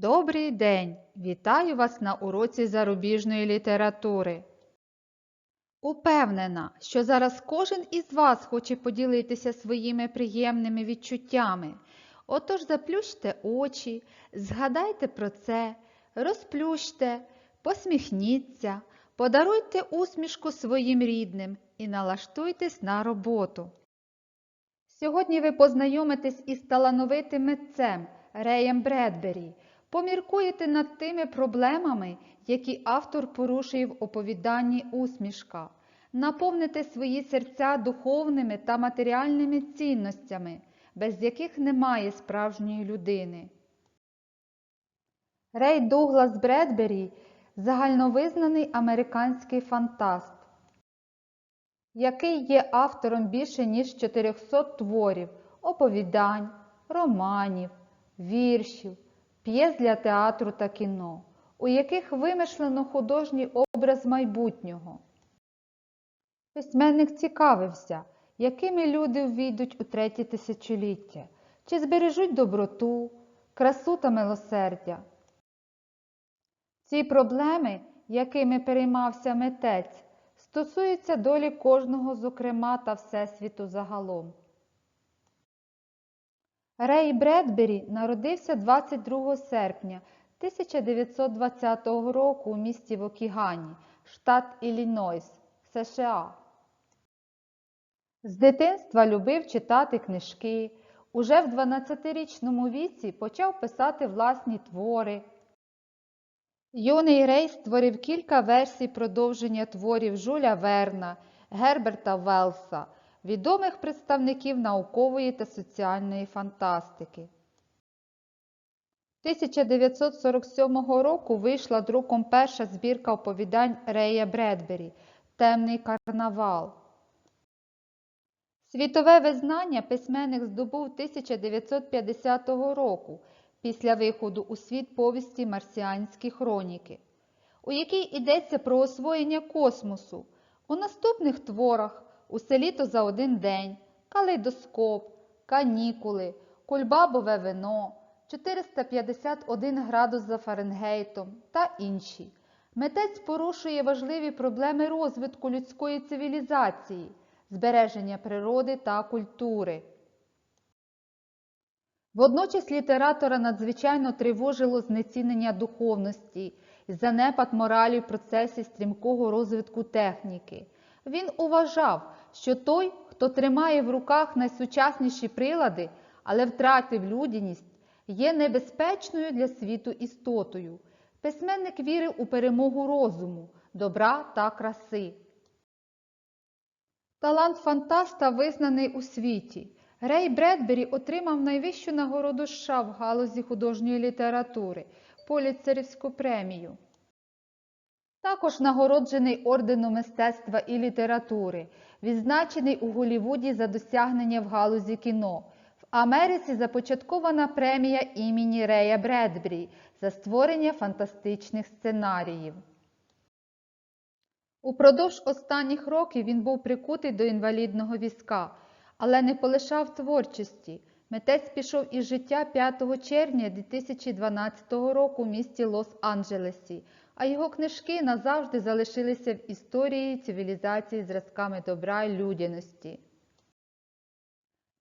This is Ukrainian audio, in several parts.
Добрий день! Вітаю вас на уроці зарубіжної літератури. Упевнена, що зараз кожен із вас хоче поділитися своїми приємними відчуттями. Отож заплющте очі, згадайте про це, розплющте, посміхніться, подаруйте усмішку своїм рідним і налаштуйтесь на роботу. Сьогодні ви познайомитесь із талановитим митцем Реєм Бредбері, поміркуєте над тими проблемами, які автор порушує в оповіданні усмішка, наповните свої серця духовними та матеріальними цінностями, без яких немає справжньої людини. Рей Дуглас Бредбері загальновизнаний американський фантаст який є автором більше ніж 400 творів, оповідань, романів, віршів, п'єс для театру та кіно, у яких вимишлено художній образ майбутнього. Письменник цікавився, якими люди увійдуть у третє тисячоліття, чи збережуть доброту, красу та милосердя. Ці проблеми, якими переймався митець, стосується долі кожного, зокрема, та Всесвіту загалом. Рей Бредбері народився 22 серпня 1920 року у місті Вокігані, штат Іллінойс, США. З дитинства любив читати книжки. Уже в 12-річному віці почав писати власні твори. Юний Рей створив кілька версій продовження творів Жуля Верна, Герберта Велса, відомих представників наукової та соціальної фантастики. 1947 року вийшла друком перша збірка оповідань Рея Бредбері Темний карнавал. Світове визнання письменник здобув 1950 року після виходу у світ повісті Марсіанські хроніки, у якій йдеться про освоєння космосу. У наступних творах усе літо за один день, калейдоскоп, канікули, кульбабове вино, 451 градус за Фаренгейтом та інші. Митець порушує важливі проблеми розвитку людської цивілізації, збереження природи та культури. Водночас літератора надзвичайно тривожило знецінення духовності і занепад моралі в процесі стрімкого розвитку техніки. Він уважав, що той, хто тримає в руках найсучасніші прилади, але втратив людяність, є небезпечною для світу істотою. Письменник вірив у перемогу розуму, добра та краси. Талант фантаста визнаний у світі. Рей Бредбері отримав найвищу нагороду США в галузі художньої літератури Поліцерівську премію. Також нагороджений орденом мистецтва і літератури, відзначений у Голлівуді за досягнення в галузі кіно. В Америці започаткована премія імені Рея Бредбері за створення фантастичних сценаріїв. Упродовж останніх років він був прикутий до інвалідного візка але не полишав творчості. Митець пішов із життя 5 червня 2012 року в місті Лос-Анджелесі, а його книжки назавжди залишилися в історії цивілізації зразками добра й людяності.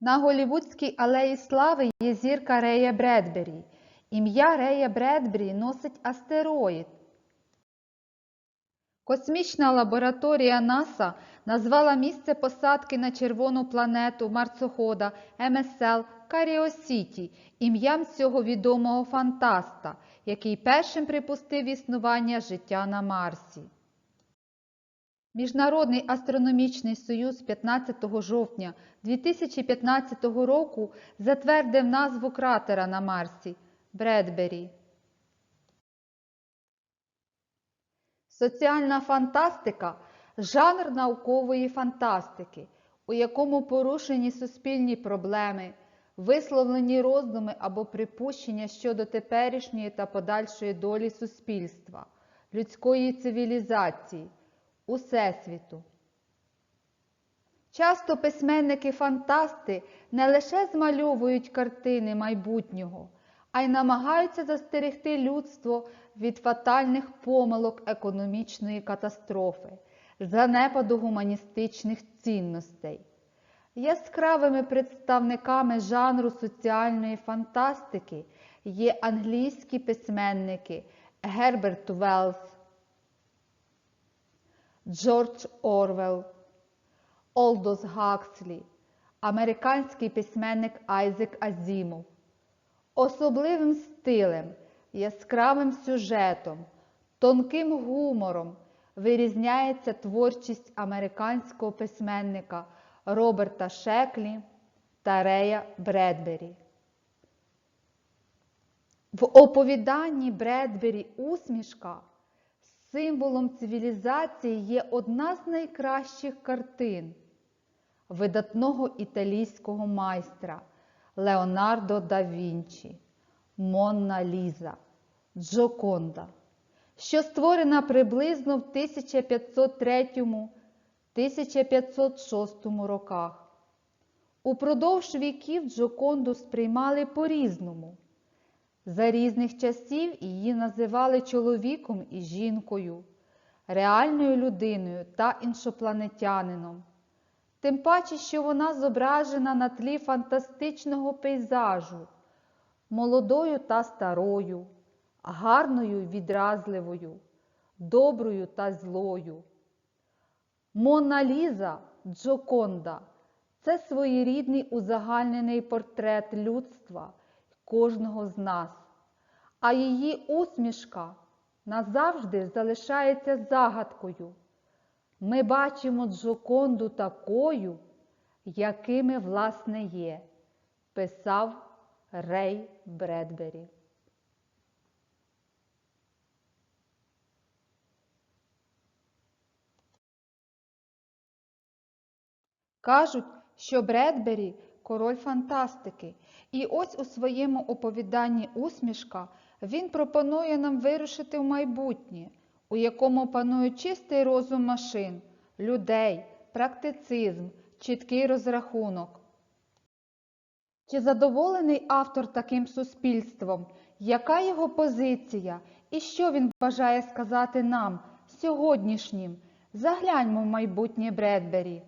На Голівудській алеї Слави є зірка Рея Бредбері. Ім'я Рея Бредбері носить астероїд. Космічна лабораторія НАСА назвала місце посадки на червону планету марсохода МСЛ Каріосіті ім'ям цього відомого фантаста, який першим припустив існування життя на Марсі. Міжнародний астрономічний союз 15 жовтня 2015 року затвердив назву кратера на Марсі Бредбері. Соціальна фантастика жанр наукової фантастики, у якому порушені суспільні проблеми, висловлені роздуми або припущення щодо теперішньої та подальшої долі суспільства, людської цивілізації, усесвіту. Часто письменники-фантасти не лише змальовують картини майбутнього, а й намагаються застерегти людство від фатальних помилок економічної катастрофи, занепаду гуманістичних цінностей. Яскравими представниками жанру соціальної фантастики є англійські письменники Герберт Велс, Джордж Орвел, Олдос Гакслі, американський письменник Айзек Азімов. Особливим стилем, яскравим сюжетом, тонким гумором вирізняється творчість американського письменника Роберта Шеклі та Рея Бредбері. В оповіданні Бредбері Усмішка символом цивілізації є одна з найкращих картин видатного італійського майстра Леонардо да Вінчі, Монна Ліза, Джоконда, що створена приблизно в 1503-1506 роках. Упродовж віків Джоконду сприймали по-різному. За різних часів її називали чоловіком і жінкою, реальною людиною та іншопланетянином. Тим паче, що вона зображена на тлі фантастичного пейзажу, молодою та старою, гарною відразливою, доброю та злою. Мона Ліза Джоконда це своєрідний узагальнений портрет людства кожного з нас, а її усмішка назавжди залишається загадкою. Ми бачимо Джоконду такою, якими власне є, писав Рей Бредбері. Кажуть, що Бредбері король фантастики, і ось у своєму оповіданні усмішка він пропонує нам вирушити в майбутнє, у якому панує чистий розум машин, людей, практицизм, чіткий розрахунок. Чи задоволений автор таким суспільством? Яка його позиція і що він бажає сказати нам, сьогоднішнім? Загляньмо в майбутнє Бредбері.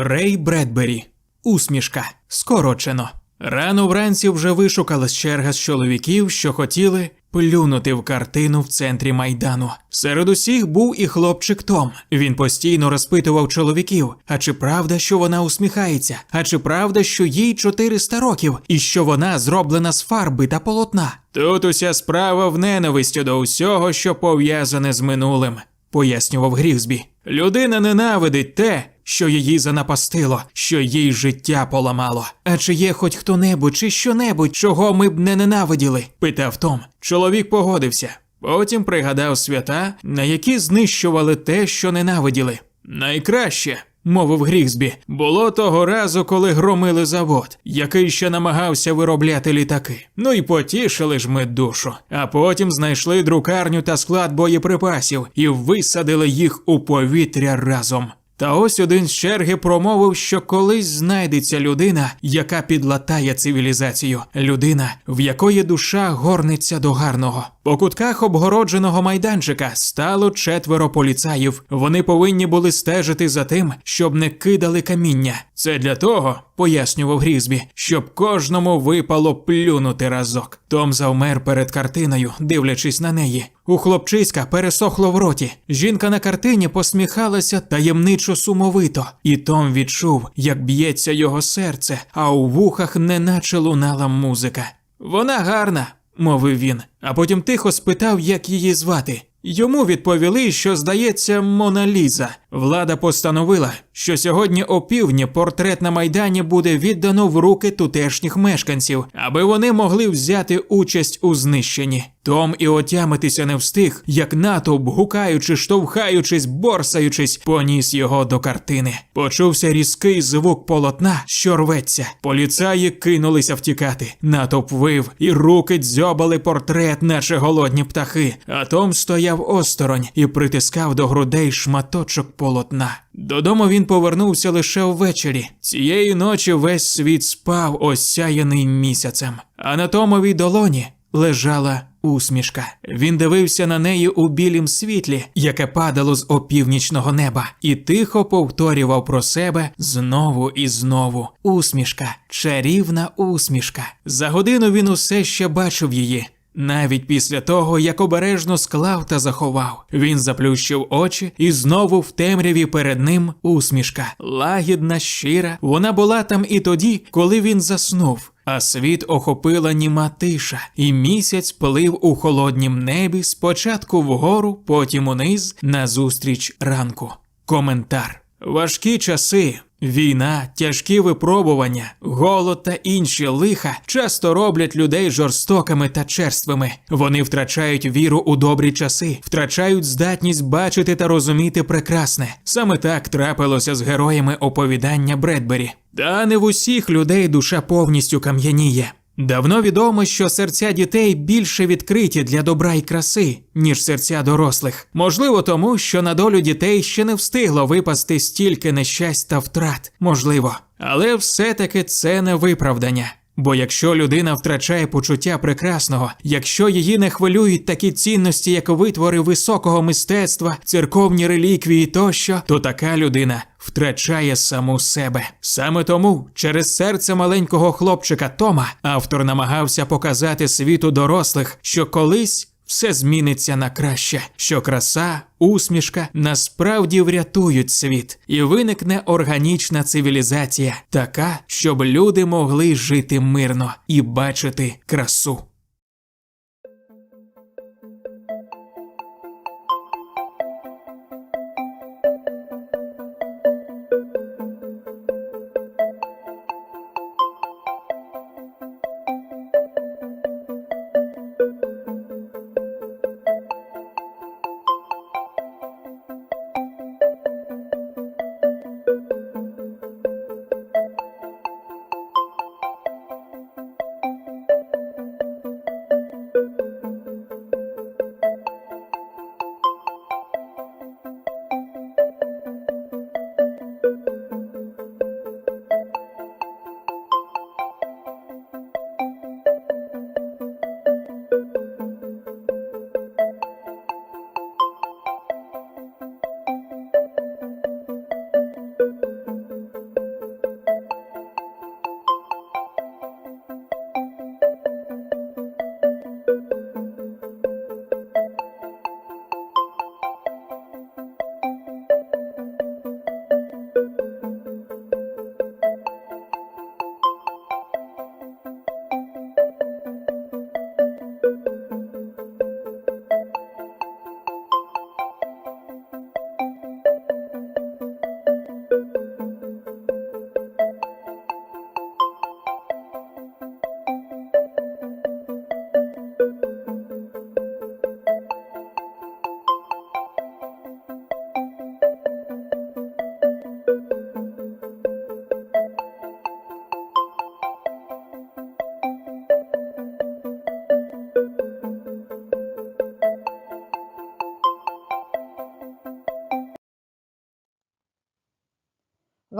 Рей Бредбері. Усмішка. Скорочено. Рано вранці вже вишукалась черга з чоловіків, що хотіли плюнути в картину в центрі майдану. Серед усіх був і хлопчик Том. Він постійно розпитував чоловіків: а чи правда, що вона усміхається? А чи правда, що їй 400 років, і що вона зроблена з фарби та полотна? Тут уся справа в ненависті до усього, що пов'язане з минулим, пояснював Грівсбі. Людина ненавидить те, що її занапастило, що їй життя поламало. А чи є хоч хто-небудь чи що-небудь, чого ми б не ненавиділи? питав Том. Чоловік погодився. Потім пригадав свята, на які знищували те, що ненавиділи. Найкраще, мовив Грігсбі, було того разу, коли громили завод, який ще намагався виробляти літаки. Ну і потішили ж ми душу. А потім знайшли друкарню та склад боєприпасів і висадили їх у повітря разом. Та ось один з черги промовив, що колись знайдеться людина, яка підлатає цивілізацію, людина, в якої душа горниться до гарного. По кутках обгородженого майданчика стало четверо поліцаїв. Вони повинні були стежити за тим, щоб не кидали каміння. Це для того, пояснював Грізбі, щоб кожному випало плюнути разок. Том завмер перед картиною, дивлячись на неї. У хлопчиська пересохло в роті. Жінка на картині посміхалася таємничо сумовито, і Том відчув, як б'ється його серце, а у вухах неначе лунала музика. Вона гарна, мовив він, а потім тихо спитав, як її звати. Йому відповіли, що здається Мона Ліза. Влада постановила, що сьогодні опівдні портрет на майдані буде віддано в руки тутешніх мешканців, аби вони могли взяти участь у знищенні. Том і отямитися не встиг, як натовп, гукаючи, штовхаючись, борсаючись, поніс його до картини. Почувся різкий звук полотна, що рветься. Поліцаї кинулися втікати. Натовп вив, і руки дзьобали портрет, наче голодні птахи. А Том стояв осторонь і притискав до грудей шматочок полотна. Додому він повернувся лише ввечері. Цієї ночі весь світ спав, осяяний місяцем, а на Томовій долоні лежала усмішка. Він дивився на неї у білім світлі, яке падало з опівнічного неба, і тихо повторював про себе знову і знову. Усмішка, чарівна усмішка. За годину він усе ще бачив її. Навіть після того, як обережно склав та заховав, він заплющив очі, і знову в темряві перед ним усмішка, лагідна, щира. Вона була там і тоді, коли він заснув. А світ охопила німа тиша, і місяць плив у холоднім небі спочатку вгору, потім униз, назустріч ранку. Коментар. Важкі часи, війна, тяжкі випробування, голод та інші лиха часто роблять людей жорстокими та черствими. Вони втрачають віру у добрі часи, втрачають здатність бачити та розуміти прекрасне. Саме так трапилося з героями оповідання Бредбері. Та не в усіх людей душа повністю кам'яніє. Давно відомо, що серця дітей більше відкриті для добра і краси, ніж серця дорослих. Можливо, тому що на долю дітей ще не встигло випасти стільки нещасть та втрат, можливо. Але все-таки це не виправдання. Бо якщо людина втрачає почуття прекрасного, якщо її не хвилюють такі цінності, як витвори високого мистецтва, церковні реліквії тощо, то така людина втрачає саму себе. Саме тому через серце маленького хлопчика Тома автор намагався показати світу дорослих, що колись все зміниться на краще, що краса, усмішка насправді врятують світ, і виникне органічна цивілізація, така, щоб люди могли жити мирно і бачити красу.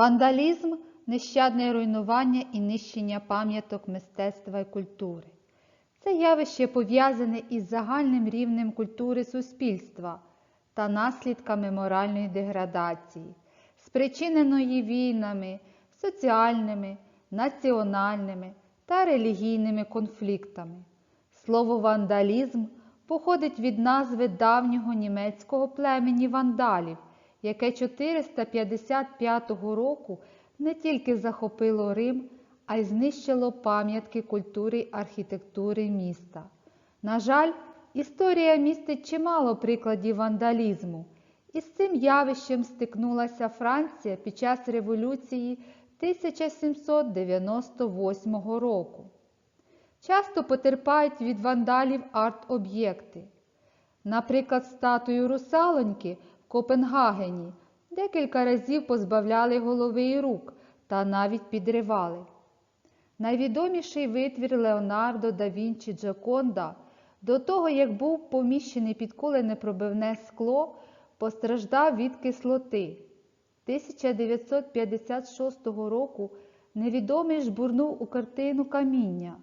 Вандалізм нещадне руйнування і нищення пам'яток мистецтва і культури. Це явище пов'язане із загальним рівнем культури суспільства та наслідками моральної деградації, спричиненої війнами, соціальними, національними та релігійними конфліктами. Слово вандалізм походить від назви давнього німецького племені вандалів, яке 455 року не тільки захопило Рим, а й знищило пам'ятки культури й архітектури міста. На жаль, історія містить чимало прикладів вандалізму. Із цим явищем стикнулася Франція під час революції 1798 року. Часто потерпають від вандалів арт-об'єкти. Наприклад, статую русалоньки Копенгагені декілька разів позбавляли голови і рук та навіть підривали. Найвідоміший витвір Леонардо да Вінчі Джоконда до того, як був поміщений під коленепробивне скло, постраждав від кислоти. 1956 року невідомий жбурнув у картину каміння.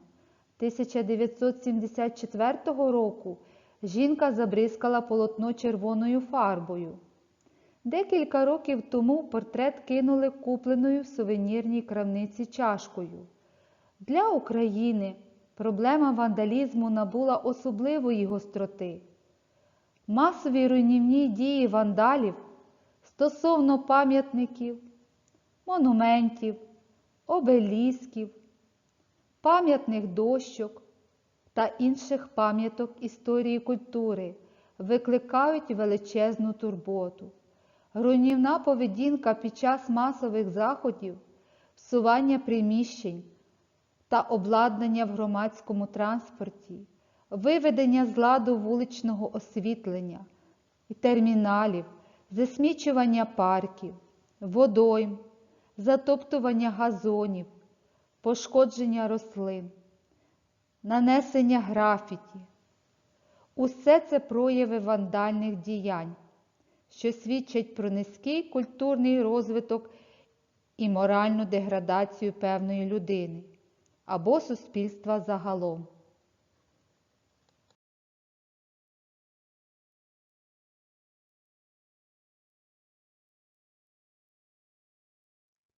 1974 року жінка забризкала полотно червоною фарбою. Декілька років тому портрет кинули купленою в сувенірній крамниці чашкою. Для України проблема вандалізму набула особливої гостроти. Масові руйнівні дії вандалів стосовно пам'ятників, монументів, обелісків, пам'ятних дощок та інших пам'яток історії культури викликають величезну турботу. Руйнівна поведінка під час масових заходів, всування приміщень та обладнання в громадському транспорті, виведення з ладу вуличного освітлення і терміналів, засмічування парків, водойм, затоптування газонів, пошкодження рослин, нанесення графіті. Усе це прояви вандальних діянь, що свідчать про низький культурний розвиток і моральну деградацію певної людини або суспільства загалом.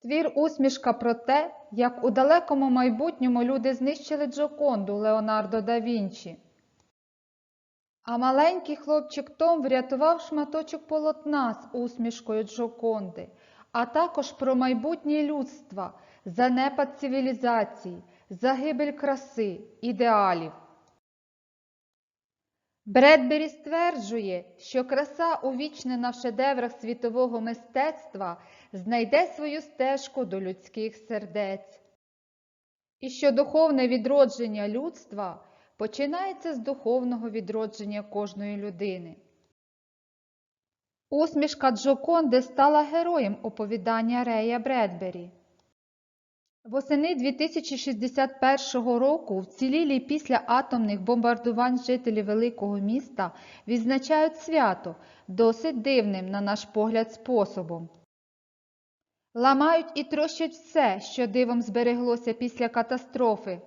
Твір усмішка про те, як у далекому майбутньому люди знищили Джоконду Леонардо да Вінчі. А маленький хлопчик Том врятував шматочок полотна з усмішкою Джоконди, а також про майбутнє людства, занепад цивілізації, загибель краси, ідеалів. Бредбері стверджує, що краса, увічнена в шедеврах світового мистецтва, знайде свою стежку до людських сердець. І що духовне відродження людства починається з духовного відродження кожної людини. Усмішка Джоконди стала героєм оповідання Рея Бредбері. Восени 2061 року вцілілі після атомних бомбардувань жителі великого міста відзначають свято досить дивним, на наш погляд, способом. Ламають і трощать все, що дивом збереглося після катастрофи.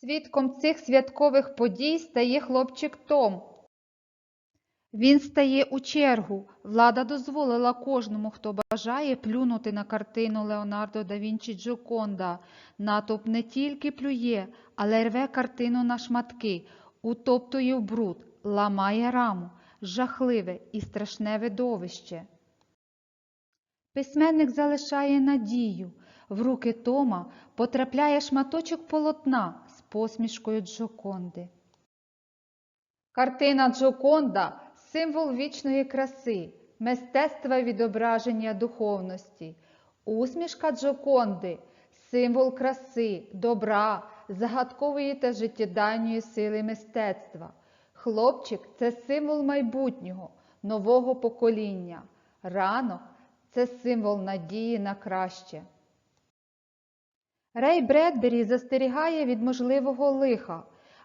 Свідком цих святкових подій стає хлопчик Том. Він стає у чергу. Влада дозволила кожному, хто бажає, плюнути на картину Леонардо да Вінчі Джоконда. Натовп не тільки плює, але рве картину на шматки, утоптує в бруд, ламає раму, жахливе і страшне видовище. Письменник залишає надію. В руки Тома потрапляє шматочок полотна з посмішкою Джоконди. Картина Джоконда символ вічної краси, мистецтва відображення духовності. Усмішка Джоконди символ краси, добра, загадкової та життєдайної сили мистецтва. Хлопчик це символ майбутнього, нового покоління. Ранок це символ надії на краще. Рей Бредбері застерігає від можливого лиха,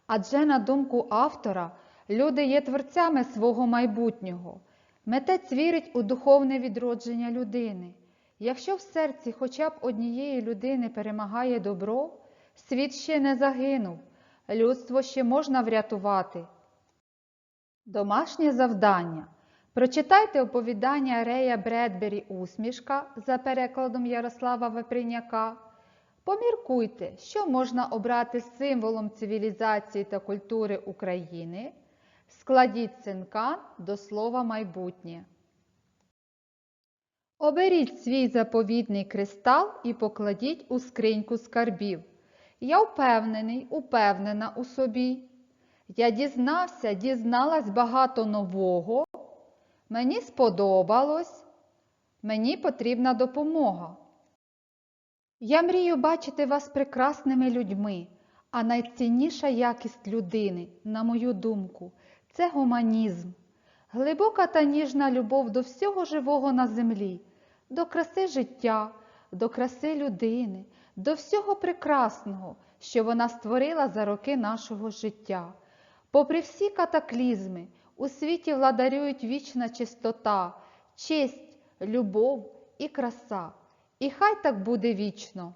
адже, на думку автора, люди є творцями свого майбутнього. Митець вірить у духовне відродження людини. Якщо в серці хоча б однієї людини перемагає добро, світ ще не загинув, людство ще можна врятувати. Домашнє завдання. Прочитайте оповідання Рея Бредбері Усмішка за перекладом Ярослава Веприняка. Поміркуйте, що можна обрати символом цивілізації та культури України. Складіть цинкан до слова майбутнє. Оберіть свій заповідний кристал і покладіть у скриньку скарбів. Я впевнений, упевнена у собі. Я дізнався, дізналась багато нового. Мені сподобалось. Мені потрібна допомога. Я мрію бачити вас прекрасними людьми, а найцінніша якість людини, на мою думку, це гуманізм, глибока та ніжна любов до всього живого на землі, до краси життя, до краси людини, до всього прекрасного, що вона створила за роки нашого життя. Попри всі катаклізми, У світі владарюють вічна чистота, честь, любов і краса. І хай так буде вічно.